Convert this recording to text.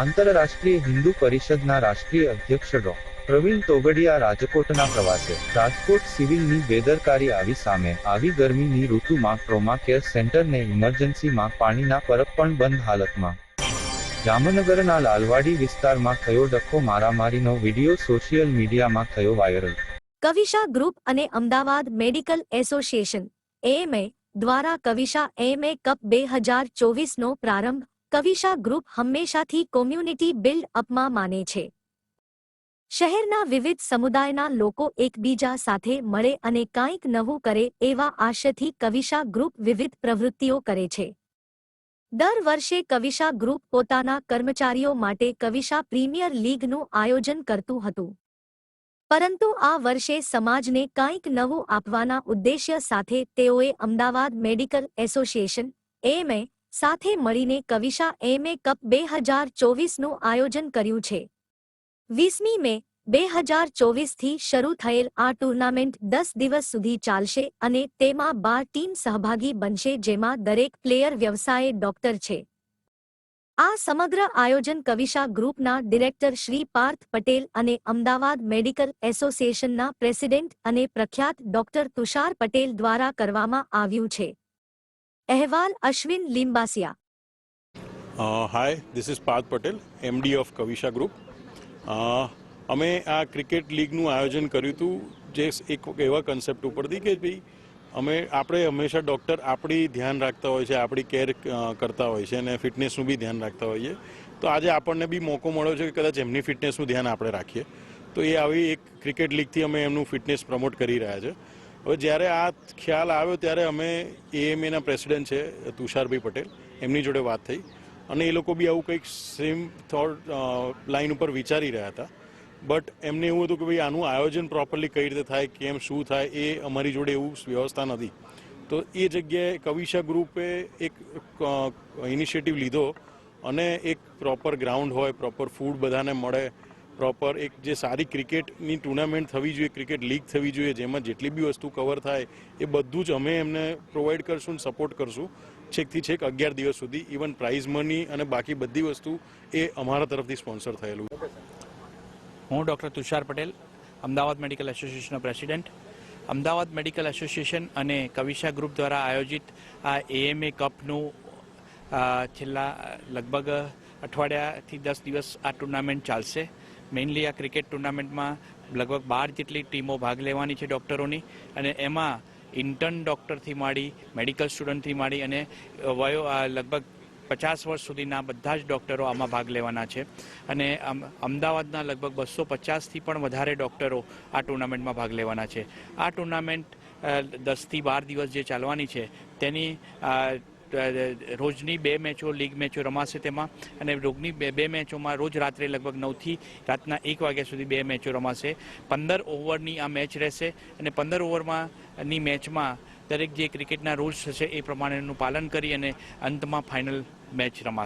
આંતરરાષ્ટ્રીય હિન્દુ પરિષદના રાષ્ટ્રીય અધ્યક્ષ ડો. પ્રવીણ તોગડિયા રાજકોટના પ્રવાસે. રાજકોટ સિવિલની બેદરકારી આવી સામે આવી ગરમીની ઋતુમાં ટ્રોમા કેર સેન્ટરને ઇમરજન્સીમાં પાણીના પરબ પણ બંધ હાલતમાં. જામનગરના લાલવાડી વિસ્તારમાં થયો ડખો મારામારીનો વીડિયો સોશિયલ મીડિયામાં થયો વાયરલ. કવિશા ગ્રુપ અને અમદાવાદ મેડિકલ એસોસિએશન, એએમએ, દ્વારા કવિશા એએમએ કપ બે હજાર ચોવીસનો પ્રારંભ કવિશા ગ્રુપ હંમેશાથી કોમ્યુનિટી બિલ્ડ અપમાં માને છે. શહેરના વિવિધ સમુદાયના લોકો એકબીજા સાથે મળે અને કાંઈક નવું કરે એવા આશયથી કવિશા ગ્રુપ વિવિધ પ્રવૃત્તિઓ કરે છે. દર વર્ષે કવિશા ગ્રુપ પોતાના કર્મચારીઓ માટે કવિશા પ્રીમિયર લીગનું આયોજન કરતું હતું. પરંતુ આ વર્ષે સમાજને કાંઈક નવું આપવાના ઉદ્દેશ્ય સાથે તેઓએ અમદાવાદ મેડિકલ એસોસિએશન એએમએ સાથે મળીને કવિશા એમએ કપ બે હજાર ચોવીસનું આયોજન કર્યું છે. વીસમી મે બે હજાર ચોવીસથી શરૂ થયેલ આ ટુર્નામેન્ટ દસ દિવસ સુધી ચાલશે અને તેમાં બાર ટીમ સહભાગી બનશે જેમાં દરેક પ્લેયર વ્યવસાયે ડોક્ટર છે. આ સમગ્ર આયોજન કવિશા ગ્રુપના ડિરેક્ટર શ્રી પાર્થ પટેલ અને અમદાવાદ મેડિકલ એસોસિએશનના પ્રેસિડેન્ટ અને પ્રખ્યાત ડોક્ટર તુષાર પટેલ દ્વારા કરવામાં આવ્યું છે. અહેવાલ Ashwin Limbasiya. Hi this is Parth Patel MD of Kavisha group અમે આ ક્રિકેટ લીગનું આયોજન કર્યું હતું, જે એક એવા કન્સેપ્ટ ઉપરથી કે ભાઈ, અમે, આપણે હંમેશા ડૉક્ટર આપણી ધ્યાન રાખતા હોય છે, આપણી કેર કરતા હોય છે અને ફિટનેસનું બી ધ્યાન રાખતા હોઈએ. તો આજે આપણને બી મોકો મળ્યો છે કે કદાચ એમની ફિટનેસનું ધ્યાન આપણે રાખીએ. તો એ આવી એક ક્રિકેટ લીગથી અમે એમનું ફિટનેસ પ્રમોટ કરી રહ્યા છે. હવે જ્યારે આ ખ્યાલ આવ્યો ત્યારે અમે એએમએના પ્રેસિડેન્ટ છે, તુષારભાઈ પટેલ, એમની જોડે વાત થઈ. અને એ લોકો બી આવું કંઈક સેમ થોટ લાઈન ઉપર વિચારી રહ્યા હતા. બટ એમને એવું હતું કે ભાઈ, આનું આયોજન પ્રોપરલી કઈ રીતે થાય, કેમ, શું થાય, એ અમારી જોડે એવું વ્યવસ્થા નથી. તો એ જગ્યાએ કવિશા ગ્રુપે એક ઇનિશિયેટિવ લીધો અને એક પ્રોપર ગ્રાઉન્ડ હોય પ્રોપર ફૂડ બધાને મળે પ્રોપર એક જે સારી ક્રિકેટની ટુર્નામેન્ટ થવી જોઈએ, ક્રિકેટ લીગ થવી જોઈએ, જેમાં જેટલી બી વસ્તુ કવર થાય, એ બધું જ અમે એમને પ્રોવાઈડ કરશું અને સપોર્ટ કરશું. છેકથી છેક અગિયાર દિવસ સુધી ઇવન પ્રાઇઝ મની અને બાકી બધી વસ્તુ એ અમારા તરફથી સ્પોન્સર થયેલું. હું ડૉક્ટર તુષાર પટેલ, અમદાવાદ મેડિકલ એસોસિએશનનો પ્રેસિડેન્ટ. અમદાવાદ મેડિકલ એસોસિએશન અને કવિશા ગ્રુપ દ્વારા આયોજિત આ એએમએ કપનું છેલ્લા, લગભગ અઠવાડિયાથી દસ દિવસ આ ટુર્નામેન્ટ ચાલશે. મેઇનલી આ ક્રિકેટ ટુર્નામેન્ટમાં લગભગ બાર જેટલી ટીમો ભાગ લેવાની છે ડૉક્ટરોની અને એમાં ઇન્ટર્ન ડૉક્ટરથી માંડી મેડિકલ સ્ટુડન્ટથી માંડી અને વયો લગભગ પચાસ વર્ષ સુધીના બધા જ ડૉક્ટરો આમાં ભાગ લેવાના છે. અને અમદાવાદના લગભગ બસો પચાસથી પણ વધારે ડૉક્ટરો આ ટુર્નામેન્ટમાં ભાગ લેવાના છે. આ ટુર્નામેન્ટ દસથી બાર દિવસ જે ચાલવાની છે, તેની રોજની બે મેચો, લીગ મેચો રમાશે તેમાં અને રોગની બે બે મેચોમાં રોજ રાત્રે લગભગ નવથી રાતના એક વાગ્યા સુધી બે મેચો રમાશે. પંદર ઓવરની આ મેચ રહેશે અને પંદર ઓવરમાં ની મેચમાં દરેક જે ક્રિકેટના રૂલ્સ હશે એ પ્રમાણેનું પાલન કરી અને અંતમાં ફાઇનલ મેચ રમાશે.